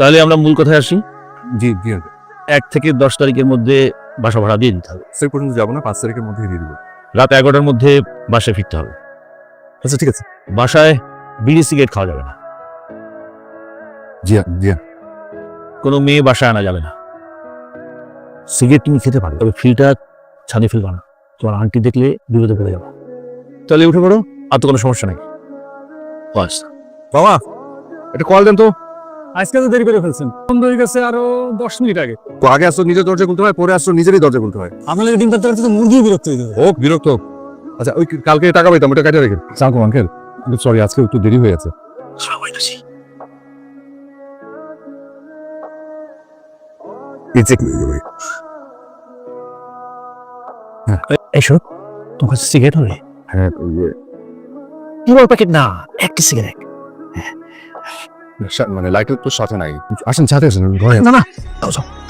তাহলে আমরা মূল কথায় আসি। জি জি এক থেকে দশ তারিখের মধ্যে বাসা ভাড়া দিয়ে দিতে হবে। সে পর্যন্ত যাব না পাঁচ তারিখের মধ্যে দিয়ে দিব। রাত এগারোটার মধ্যে বাসায় ফিরতে হবে। আচ্ছা ঠিক আছে। বাসায় বিড়ি সিগারেট খাওয়া যাবে না। জি জি। কোনো মেয়ে বাসায় আনা যাবে না। সিগারেট তুমি খেতে পারো তবে ফিলটা ছাদে ফেলবা না। তোমার আন্টি দেখলে বিপদে পড়ে যাবে। তাহলে উঠে পড়ো আর তো কোনো সমস্যা নেই। বাস বাবা একটা কল দেন তো। আজকে তো দেরি করে ফেলছেন। বন্ধ হয়ে গেছে আরও দশ মিনিট আগে। তো আগে আসতো নিজের দরজা খুলতে হয় পরে আসতো নিজেরই দরজা খুলতে হয়। আপনাদের ডিম পাত্র তো মুরগি বিরক্ত হয়ে যাবে। হোক বিরক্ত হোক। আচ্ছা ওই কালকে টাকা পাইতাম ওটা কাটে রেখে। চাকু আঙ্কেল সরি আজকে একটু দেরি হয়ে আছে। এসো তোমার কাছে সিগারেট হবে? হ্যাঁ প্যাকেট না একটি সিগারেট মানে লাইটের তো সাথে নাই আসেন সাথে আসেন ঘরে না না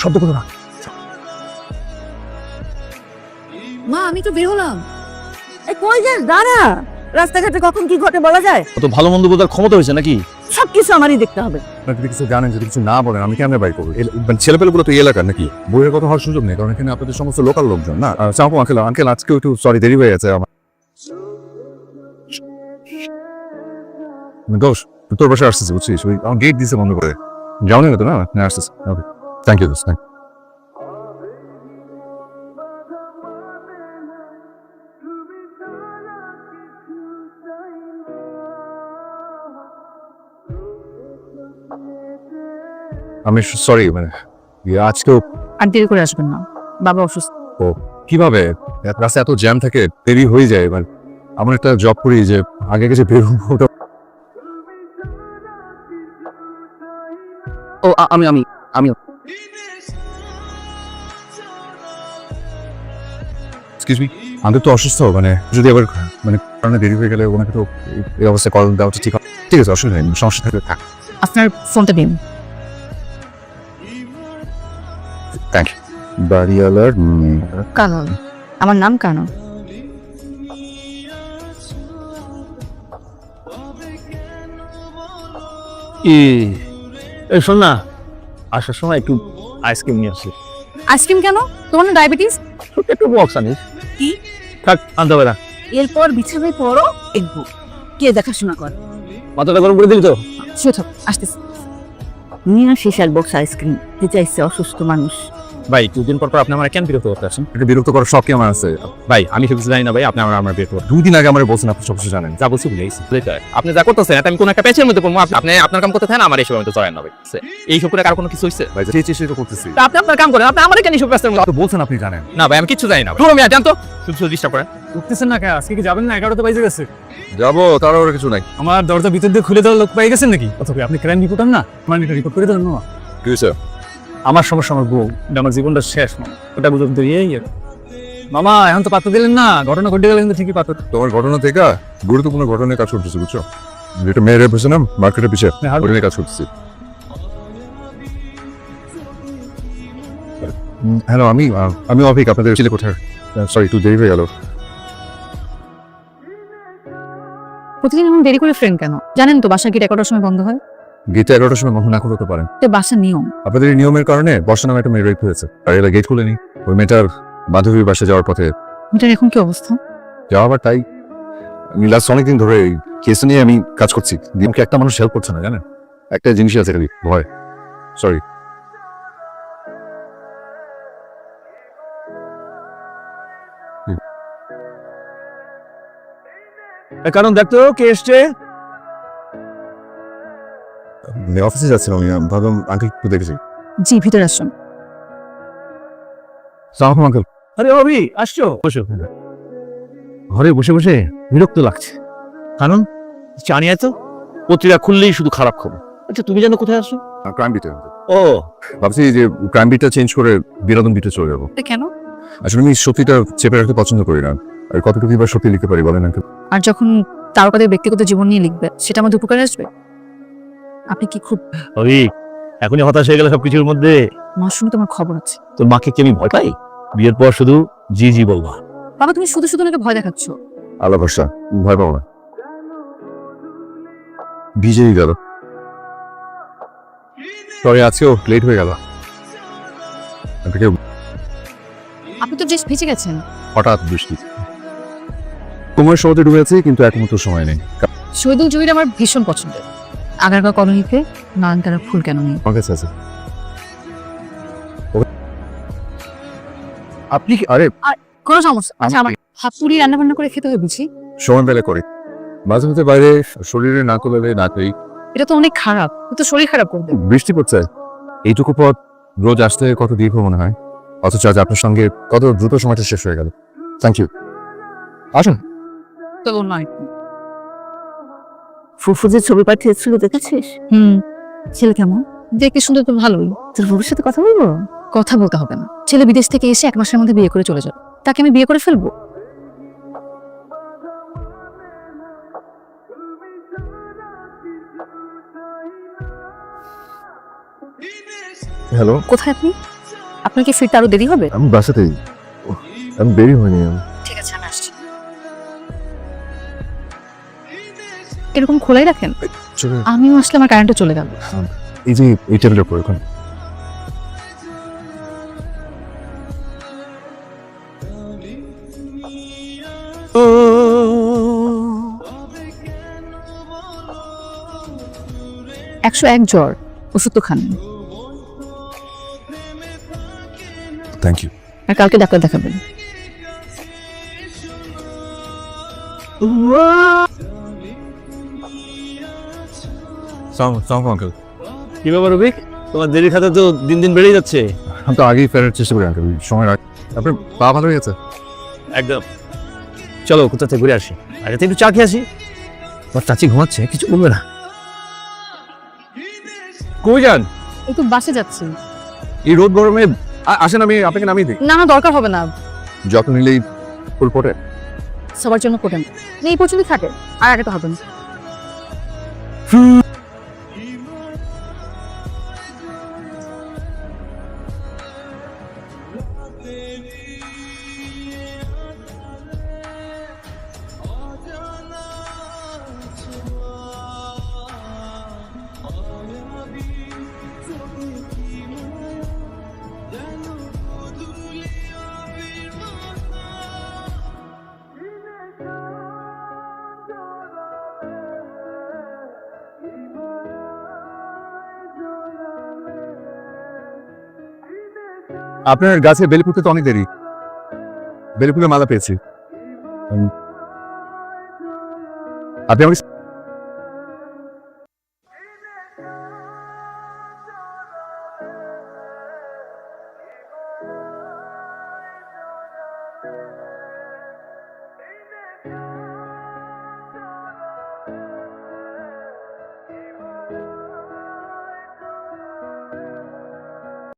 শব্দ করো না মা আমি তো বের হলাম। এই কই যাস দাঁড়া। রাস্তাঘাটে কখন কি ঘটে বলা যায়? কত ভালো মন্দ বোঝার ক্ষমতা হয়েছে নাকি? সবকিছু আমারই দেখতে হবে। যদি কিছু জানেন যদি কিছু না বলেন আমি কেমনে বাই করব? মানে ছেলেপেলেগুলো তো এই এলাকার নাকি? বইয়ের কথা হওয়ার সুযোগ নেই কারণ এখানে আপনাদের সমস্ত লোকাল লোকজন না? চাপো আঙ্কেল আঙ্কেল আজকে একটু সরি দেরি হয়ে গেছে আমার। দোষ তোর বাসায় আসতেছে বুঝছিস? ওই আমার গেট দিছে বন্ধ করে। যাও না তো না? না আসতেছে। ওকে থ্যাংক ইউ দোস্ত থ্যাংক আমি সরি মানে ইয়ে, আজকেও আর দেরি করে আসবেন না। বাবা অসুস্থ। ও কীভাবে? এত রাস্তায় এত জ্যাম থাকে দেরি হয়ে যায় মানে আমার একটা জব করি যে আগে গেছে বেরোবো ওটা ও আমি আমি আমি। এক্সকিউজ মি আমাদের তো অসুস্থ মানে যদি আবার মানে কারণে দেরি হয়ে গেলে ওনাকে তো এই- অবস্থায় কল দেওয়াটা ঠিক হবে ঠিক আছে অসুবিধা নেই সমস্যা থাকলে থাক। আপনার ফোনটা দিন। থ্যাংক ইউ বাড়িওয়ালার কানন আমার নাম কানন। ই এই শোন না। আসার সময় একটু আইসক্রিম নিয়ে আসি। আইসক্রিম কেন? তোমার না ডায়াবেটিস? একটু বক্স আনিস। কি? থাক আনতে হবে না। এরপর বিছানায় পড়ো একবু কে দেখাশোনা কর। মাথাটা গরম করে দিলি তো? শুয়ে থাক আসতেছি। নিয়ে আসিস এক বক্স আইসক্রিম। যে চাইছে অসুস্থ মানুষ। ভাই দুদিন পর পর আপনি আমার কেন বিরক্ত করতে আসেন একটা বিরক্ত করার শখ কি আমার আছে? ভাই আমি সব জানি না ভাই আপনি আমার আমার বিরক্ত করতে দুই দিন আগে আমার বলছেন আপনি সব কিছু জানেন। যা বলছি ভুলে গেছি আপনি যা করতেছেন এটা আমি কোন একটা প্যাচের মধ্যে পড়ব আপনি- আপনি আপনার কাম করতে থাকেন আমার এইসব আমি তো জয়েন হবে এই সব করে কার কোনো কিছু হয়েছে? ভাই যে চেষ্টা করতেছি। তা আপনি আপনার কাম করেন আপনি আমার কেন এইসব ব্যস্ত তো বলছেন আপনি জানেন। না ভাই আমি কিছু জানি না পুরো মেয়ে জানতো? শুধু শুধু ডিস্টার্ব করেন। উঠতেছেন না কে আজকে কি যাবেন না? এগারোটা বাজে গেছে। যাব তার আর কিছু নাই। আমার দরজা ভিতর দিয়ে খুলে দেওয়ার লোক পাই গেছেন নাকি? অথবা আপনি ক্রাইম রিপোর্টার না? আমার রিপোর্ট করে দেন না কি হয়েছে? আমার সমস্যা আমার বউ। এটা আমার জীবনটা শেষ মা। ওটা এই আর। মামা এখন তো পাত্র দিলেন না। ঘটনা ঘটে গেলে কিন্তু ঠিকই পাত্র তোমার ঘটনা থেকে গুরুত্বপূর্ণ ঘটনায় কাজ করতেছি বুঝছ? যেটা মেয়ের পেছে না মার্কেটের পিছিয়ে হাল- ওটা নিয়ে কাজ করতেছি। হ্যালো আমি আমি অভিক আপনাদের ছিলে কোথায়? সরি একটু দেরি হয়ে গেল। প্রতিদিন এমন দেরি করে ফ্রেন্ড কেন? জানেন তো বাসা গিয়ে এগারোটার সময় বন্ধ হয়। গেটে এগারোটার সময় বন্ধ না করতে পারেন। এটা বাসার নিয়ম। আপনাদের এই নিয়মের কারণে বর্ষা নামে একটা মেয়ে রেপ হয়েছে। আর এরা গেট খুলেনি। ওই মেয়েটার বান্ধবীর বাসে যাওয়ার পথে এটার এখন কি অবস্থা? যাওয়া আবার তাই। আমি লাস্ট অনেকদিন ধরে এই কেস নিয়ে আমি কাজ করছি। দিনকে একটা মানুষ হেল্প করছে না জানেন? একটা জিনিসই আছে খালি ভয়। সরি কারণ দেখতো কে এসছে। অফিসে যাচ্ছিলাম আমি ভাবলাম আঙ্কেল একটু দেখেছি জি ভিতরে আসুন। সালাম আঙ্কেল আরে অভি আসছো? বসো। ঘরে বসে বসে বিরক্ত লাগছে। কারণ জানি এত পত্রিকা খুললেই শুধু খারাপ খবর। আচ্ছা তুমি জানো কোথায় আসো ক্রাইম বিটে ও। ভাবছি যে ক্রাইম বিটটা চেঞ্জ করে বিনোদন বিটে চলে যাব। কেন? আসলে আমি সত্যিটা চেপে রাখতে পছন্দ করি না। আর কতটুকু এবার সত্যি লিখতে পারি বলেন আঙ্কেল আর যখন তারকাদের ব্যক্তিগত জীবন নিয়ে লিখবে সেটা আমাদের উপকারে আসবে? আপনি কি খুব অভি এখনই হতাশ হয়ে গেল সবকিছুর মধ্যে। মার শুনে তোমার খবর আছে। তোর মাকে কি আমি ভয় পাই? বিয়ের পর শুধু জি জি বলবা। বাবা তুমি শুধু শুধু ওনাকে ভয় দেখাচ্ছ? আল্লাহ ভরসা ভয় পাবো না। ভিজেই গেল। সরি আজকেও লেট হয়ে গেল। আপনাকে আপনি তো ড্রেস ভিজে গেছেন। হঠাৎ বৃষ্টি। তোমার সময় ডুবে আছি কিন্তু তো সময় নেই। শহীদুল জহির আমার ভীষণ পছন্দের। আগারগাঁও কলোনিতে নয়নতারা ফুল কেন নেই আমার কাছে আছে। ও- আপনি কি আরে কোনো সমস্যা? আচ্ছা আমার হাত পুরি রান্না বান্না করে খেতে হয় বুঝি? সময় পেলে করি। মাঝে মাঝে বাইরে শরীরে না করলে না করি এটা তো অনেক খারাপ। তো শরীর খারাপ করবে। বৃষ্টি পড়ছে। এইটুকু পথ রোজ আসতে কত দীর্ঘ মনে হয়? অথচ আজ আপনার সঙ্গে কত দ্রুত সময়টা শেষ হয়ে গেল। থ্যাংক ইউ আসুন। তো নয় ফুফু যে ছবি পাঠিয়েছিল দেখেছিস? হুম। ছেলে কেমন? দেখতে শুনতে তো ভালোই। তোর সাথে কথা বলব? কথা বলতে হবে না। ছেলে বিদেশ থেকে এসে এক মাসের মধ্যে বিয়ে করে চলে যাবে। তাকে আমি বিয়ে করে ফেলব? হ্যালো। কোথায় আপনি? আপনার কি ফিরতে আরও দেরি হবে? আমি বাসাতেই। আমি বেরি হয়নি। আমি এরকম খোলাই রাখেন আমিও আসলে আমার কারেন্টও চলে গেল এই যে এই টেবিলের উপর ওখানে একশো এক জ্বর ওষুধ তো খান থ্যাংক ইউ আর কালকে ডাক্তার দেখাবেন। আঙ্কেল কি ব্যাপার রবিক তোমার দেরি খাতে তো দিন দিন বেড়েই যাচ্ছে। আমি তো আগেই ফেরার চেষ্টা করি আঙ্কেল সময় রাখ আপনার পা ভালো হয়ে গেছে? একদম। চলো কোথা থেকে ঘুরে আসি? আগে তো একটু চা খেয়ে আসি। তোমার চাচি ঘুমাচ্ছে কিছু বলবে না? কই যান? এই তো বাসে যাচ্ছি। এই রোদ গরমে আ- আসেন আমি আপনাকে নামিয়ে দিই। না না দরকার হবে না। যত্ন নিলেই ফুল ফোটে। সবার জন্য কোটেন এই পর্যন্ত থাকে আর আগে তো হবে না। আপনার গাছে বেলি ফুটতে তো অনেক দেরি। বেলি ফুলের মালা পেয়েছি। আপনি আমাকে